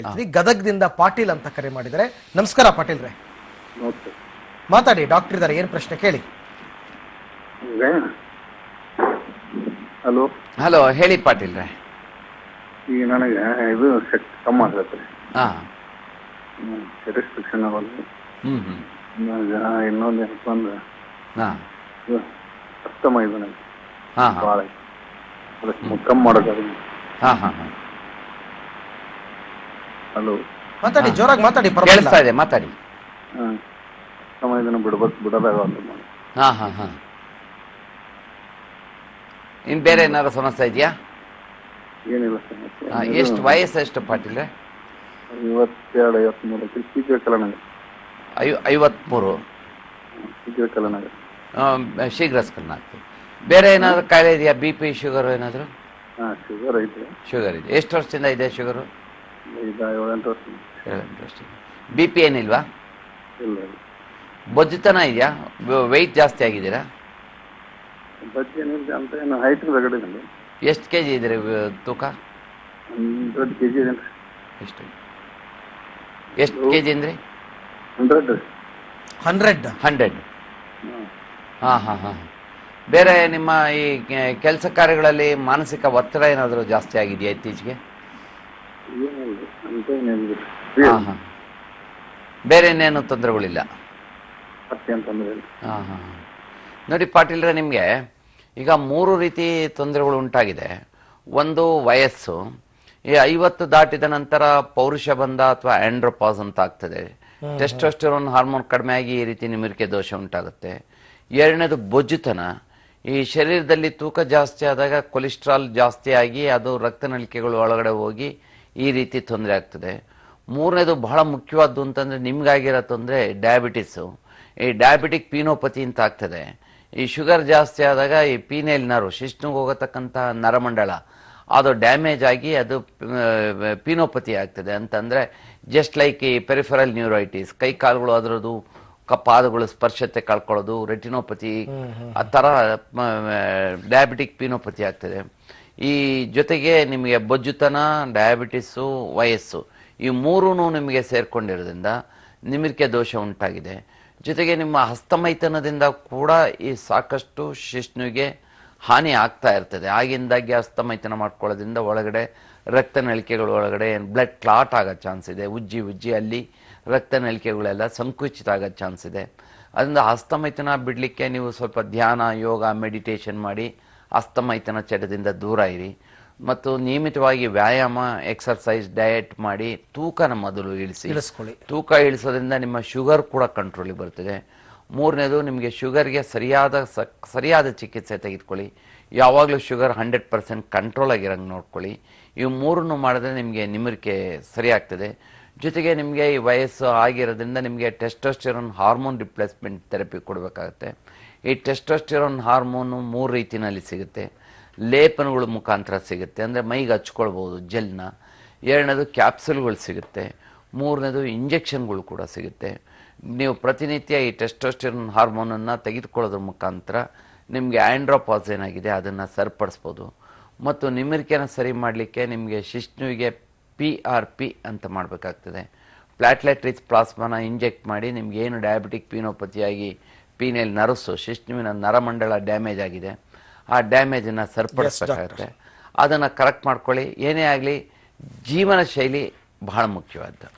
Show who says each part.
Speaker 1: ಹೇಳ್ತೀವಿ. ಗದಗದಿಂದ ಪಾಟೀಲ್ ಅಂತ ಕರೆ ಮಾಡಿದರೆ ನಮಸ್ಕಾರ ಪಾಟೀಲ್ ರೇ ಮಾತಾಡಿ ಡಾಕ್ಟರ್ ಇದ್ದಾರೆ ಏನ್ ಪ್ರಶ್ನೆ ಕೇಳಿ.
Speaker 2: ಹಲೋ.
Speaker 3: ಹಲೋ ಹೇಳಿ ಪಾಟೀಲ್ರೆ.
Speaker 2: ಈಗ ನನಗೆ ಇದು ಕಮ್ಮ ಕಮ್ಮಿ ಆಗತ್ತೆ
Speaker 3: ಹಾ.
Speaker 2: ಸ್ಯಾಟಿಸ್ಫ್ಯಾಕ್ಷನ್ ಆಗೋದು.
Speaker 3: ಹ್ಮ್ ಹ್ಮ್.
Speaker 2: ಈಗ ಇನ್ನೊಂದು ಏನಪ್ಪ ಅಂದ್ರೆ
Speaker 3: ಹಾ.
Speaker 2: ಇದು ಅಸ್ತಮ ಇದು ನನಗೆ. ಭಾಳ ಅದಕ್ಕೆ ಕಮ್ಮಿ ಮಾಡೋಕ್ಕಾಗಲ್ಲ
Speaker 3: ಹಾ ಹಾ ಹಾ.
Speaker 2: ಹಲೋ.
Speaker 1: ಮಾತಾಡಿ ಜೋರಾಗಿ ಮಾತಾಡಿ ಪರವಾಗಿಲ್ಲ.
Speaker 3: ಕೇಳಿಸ್ತಾ ಇದೆ ಮಾತಾಡಿ.
Speaker 2: ಹಾಂ. ಬಿಡೋದಾಗಲ್ಲ
Speaker 3: ಹಾ ಹಾ ಹಾ. ಇನ್ ಬೇರೆ ಏನಾದ್ರು ಸಮಸ್ಯೆ ಇದೆಯಾ?
Speaker 2: ಏನಿಲ್ಲ
Speaker 3: ಹಾ, ಎಷ್ಟು ವಯಸ್ಸು ಎಷ್ಟು ಪಾಟೀಲ್
Speaker 2: ಐವತ್ತೆರಡು ಐವತ್ಮೂರು ಶೀಘ್ರ ಕಲನಗರ.
Speaker 3: ಐ ಐವತ್ಮೂರು.
Speaker 2: ಶೀಘ್ರ ಕಲನಗ
Speaker 3: ಆ, ಶೀಘ್ರ ಸ್ಕನ್ ಆಗ್ತದೆ. ಬೇರೆ ಏನಾದ್ರು ಕಾಯಿಲೆ ಇದೆಯಾ? ಬಿ ಪಿ ಶುಗರ್ ಏನಾದ್ರು?
Speaker 2: ಹಾಂ ಶುಗರ್ ಐತೆ
Speaker 3: ಶುಗರ್ ಇದೆ. ಎಷ್ಟು ವರ್ಷದಿಂದ ಇದೆ ಶುಗರು?
Speaker 2: ಈಗ ಏಳೆಂಟು ವರ್ಷ
Speaker 3: ಏಳೆಂಟು ವರ್ಷ ಬಿ ಪಿ ಏನಿಲ್ವಾ?
Speaker 2: ಇಲ್ಲ.
Speaker 3: ಬೊಜ್ಜುತನ ಇದೆಯಾ? ವೆಯ್ಟ್ ಜಾಸ್ತಿ ಆಗಿದ್ದೀರಾ?
Speaker 2: ಬಜ್ಜಿ ಏನಿಲ್ಲ ಅಂತ ಏನು ಹೈಟ್
Speaker 3: ಎಷ್ಟು ಕೆ ಜಿ ಇದ್ದೀರಿ ತೂಕ?
Speaker 2: ಹಂಡ್ರೆಡ್ ಕೆ ಜಿ ಇದೆ
Speaker 3: ಎಷ್ಟು? ಎಷ್ಟು ಕೆ ಜಿ ಅಂದ್ರಿ?
Speaker 2: ಹಂಡ್ರೆಡ್
Speaker 1: ಹಂಡ್ರೆಡ್
Speaker 3: ಹಂಡ್ರೆಡ್
Speaker 2: ಹಾಂ.
Speaker 3: ಹಾಂ ಹಾಂ ಬೇರೆ ನಿಮ್ಮ ಈ ಕೆಲಸ ಕಾರ್ಯಗಳಲ್ಲಿ ಮಾನಸಿಕ ಒತ್ತಡ ಏನಾದರೂ ಜಾಸ್ತಿ ಆಗಿದೆಯಾ ಇತ್ತೀಚೆಗೆ?
Speaker 2: ಅಂತ
Speaker 3: ಬೇರೆ ಇನ್ನೇನು ತೊಂದರೆಗಳಿಲ್ಲ? ಹಾಂ ಹಾಂ ನೋಡಿ ಪಾಟೀಲ್ರೆ ನಿಮಗೆ ಈಗ ಮೂರು ರೀತಿ ತೊಂದರೆಗಳು ಉಂಟಾಗಿದೆ. ಒಂದು ವಯಸ್ಸು. ಈ ಐವತ್ತು ದಾಟಿದ ನಂತರ ಪೌರುಷ ಬಂಧ ಅಥವಾ ಆಂಡ್ರೋಪಾಸ್ ಅಂತ ಆಗ್ತದೆ. ಟೆಸ್ಟೋಸ್ಟೆರೋನ್ ಹಾರ್ಮೋನ್ ಕಡಿಮೆ ಆಗಿ ಈ ರೀತಿ ನಿಮಿರಿಕೆ ದೋಷ ಉಂಟಾಗುತ್ತೆ. ಎರಡನೇದು ಬೊಜ್ಜುತನ. ಈ ಶರೀರದಲ್ಲಿ ತೂಕ ಜಾಸ್ತಿ ಆದಾಗ ಕೊಲೆಸ್ಟ್ರಾಲ್ ಜಾಸ್ತಿ ಆಗಿ ಅದು ರಕ್ತನಳಿಕೆಗಳು ಒಳಗಡೆ ಹೋಗಿ ಈ ರೀತಿ ತೊಂದರೆ ಆಗ್ತದೆ. ಮೂರನೇದು ಬಹಳ ಮುಖ್ಯವಾದ್ದು ಅಂತಂದರೆ ನಿಮಗಾಗಿರೋ ತೊಂದರೆ ಡಯಾಬಿಟಿಸು ಈ ಡಯಾಬಿಟಿಕ್ ಪೀನೋಪತಿ ಅಂತ ಆಗ್ತದೆ. ಈ ಶುಗರ್ ಜಾಸ್ತಿ ಆದಾಗ ಈ ಪೀನೇಲ್ ನರು ಶಿಶ್ನಿಗೆ ಹೋಗತಕ್ಕಂಥ ನರಮಂಡಲ ಅದು ಡ್ಯಾಮೇಜ್ ಆಗಿ ಅದು ಪೀನೋಪತಿ ಆಗ್ತದೆ ಅಂತಂದರೆ ಜಸ್ಟ್ ಲೈಕ್ ಈ ಪೆರಿಫರಲ್ ನ್ಯೂರೈಟಿಸ್ ಕೈ ಕಾಲುಗಳು ಅದರದ್ದು ಕಪ್ಪಾದಗಳು ಪಾದಗಳು ಸ್ಪರ್ಶತೆ ಕಳ್ಕೊಳ್ಳೋದು ರೆಟಿನೋಪತಿ ಆ ಥರ ಡಯಾಬಿಟಿಕ್ ಪೀನೋಪತಿ ಆಗ್ತದೆ. ಈ ಜೊತೆಗೆ ನಿಮಗೆ ಬೊಜ್ಜುತನ, ಡಯಾಬಿಟಿಸು, ವಯಸ್ಸು, ಈ ಮೂರೂ ನಿಮಗೆ ಸೇರಿಕೊಂಡಿರೋದ್ರಿಂದ ನಿಮಿರಿಕೆ ದೋಷ ಉಂಟಾಗಿದೆ. ಜೊತೆಗೆ ನಿಮ್ಮ ಹಸ್ತಮೈತನದಿಂದ ಕೂಡ ಈ ಸಾಕಷ್ಟು ಶಿಷ್ಣುವಿಗೆ ಹಾನಿ ಆಗ್ತಾ ಇರ್ತದೆ. ಆಗಿಂದಾಗಿ ಹಸ್ತಮೈತನ ಮಾಡ್ಕೊಳ್ಳೋದ್ರಿಂದ ಒಳಗಡೆ ರಕ್ತನಳಿಕೆಗಳು ಒಳಗಡೆ ಬ್ಲಡ್ ಕ್ಲಾಟ್ ಆಗೋ ಚಾನ್ಸ್ ಇದೆ. ಉಜ್ಜಿ ಉಜ್ಜಿ ಅಲ್ಲಿ ರಕ್ತನಳಿಕೆಗಳೆಲ್ಲ ಸಂಕುಚಿತ ಆಗೋ ಚಾನ್ಸ್ ಇದೆ. ಅದರಿಂದ ಹಸ್ತಮೈತನ ಬಿಡಲಿಕ್ಕೆ ನೀವು ಸ್ವಲ್ಪ ಧ್ಯಾನ, ಯೋಗ ಮೆಡಿಟೇಷನ್ ಮಾಡಿ ಹಸ್ತಮೈಥನ ಚಟದಿಂದ ದೂರ ಇರಿ. ಮತ್ತು ನಿಯಮಿತವಾಗಿ ವ್ಯಾಯಾಮ ಎಕ್ಸರ್ಸೈಸ್ ಡಯಟ್ ಮಾಡಿ ತೂಕನ ಮೊದಲು ಇಳಿಸಿ.
Speaker 1: ಇಳಿಸ್ಕೊಳ್ಳಿ.
Speaker 3: ತೂಕ ಇಳಿಸೋದ್ರಿಂದ ನಿಮ್ಮ ಶುಗರ್ ಕೂಡ ಕಂಟ್ರೋಲಿಗೆ ಬರ್ತದೆ. ಮೂರನೇದು ನಿಮಗೆ ಶುಗರ್ಗೆ ಸರಿಯಾದ ಸರಿಯಾದ ಚಿಕಿತ್ಸೆ ತೆಗೆದುಕೊಳ್ಳಿ. ಯಾವಾಗಲೂ ಶುಗರ್ ಹಂಡ್ರೆಡ್ ಪರ್ಸೆಂಟ್ ಕಂಟ್ರೋಲ್ ಆಗಿರಂಗೆ ನೋಡ್ಕೊಳ್ಳಿ. ಇವು ಮೂರನ್ನು ಮಾಡಿದ್ರೆ ನಿಮಗೆ ನಿಮಿರಿಕೆ ಸರಿಯಾಗ್ತದೆ. ಜೊತೆಗೆ ನಿಮಗೆ ಈ ವಯಸ್ಸು ಆಗಿರೋದ್ರಿಂದ ನಿಮಗೆ ಟೆಸ್ಟೋಸ್ಟಿರೋನ್ ಹಾರ್ಮೋನ್ ರಿಪ್ಲೇಸ್ಮೆಂಟ್ ಥೆರಪಿ ಕೊಡಬೇಕಾಗುತ್ತೆ. ಈ ಟೆಸ್ಟೋಸ್ಟಿರೋನ್ ಹಾರ್ಮೋನು ಮೂರು ರೀತಿಯಲ್ಲಿ ಸಿಗುತ್ತೆ. ಲೇಪನಗಳ ಮುಖಾಂತರ ಸಿಗುತ್ತೆ. ಅಂದರೆ ಮೈಗೆ ಹಚ್ಕೊಳ್ಬೋದು, ಜೆಲ್ನ. ಎರಡನೇದು ಕ್ಯಾಪ್ಸುಲ್ಗಳು ಸಿಗುತ್ತೆ. ಮೂರನೇದು ಇಂಜೆಕ್ಷನ್ಗಳು ಕೂಡ ಸಿಗುತ್ತೆ. ನೀವು ಪ್ರತಿನಿತ್ಯ ಈ ಟೆಸ್ಟೋಸ್ಟಿರೋನ್ ಹಾರ್ಮೋನನ್ನು ತೆಗೆದುಕೊಳ್ಳೋದ್ರ ಮುಖಾಂತರ ನಿಮಗೆ ಆ್ಯಂಡ್ರೋಪಾಸ್ ಏನಾಗಿದೆ, ಅದನ್ನು ಸರಿಪಡಿಸ್ಬೋದು. ಮತ್ತು ನಿಮಿರಿಕೆನ ಸರಿ ಮಾಡಲಿಕ್ಕೆ ನಿಮಗೆ ಶಿಷ್ಣುವಿಗೆ ಪಿ ಆರ್ ಪಿ ಅಂತ ಮಾಡಬೇಕಾಗ್ತದೆ. ಪ್ಲಾಟ್ಲೆಟ್ ರಿಚ್ ಪ್ಲಾಸ್ಮಾನ ಇಂಜೆಕ್ಟ್ ಮಾಡಿ ನಿಮಗೇನು ಡಯಾಬಿಟಿಕ್ ಪೀನೋಪತಿಯಾಗಿ ಪೀನೇಲ್ ನರಸು ಶಿಶ್ನುವಿನ ನರಮಂಡಲ ಡ್ಯಾಮೇಜ್ ಆಗಿದೆ. ಆ ಡ್ಯಾಮೇಜನ್ನು ಸರಿಪಡಿಸಬೇಕಾಗುತ್ತೆ. ಅದನ್ನು ಕರೆಕ್ಟ್ ಮಾಡ್ಕೊಳ್ಳಿ. ಏನೇ ಆಗಲಿ ಜೀವನ ಶೈಲಿ ಬಹಳ ಮುಖ್ಯವಾದ್ದು.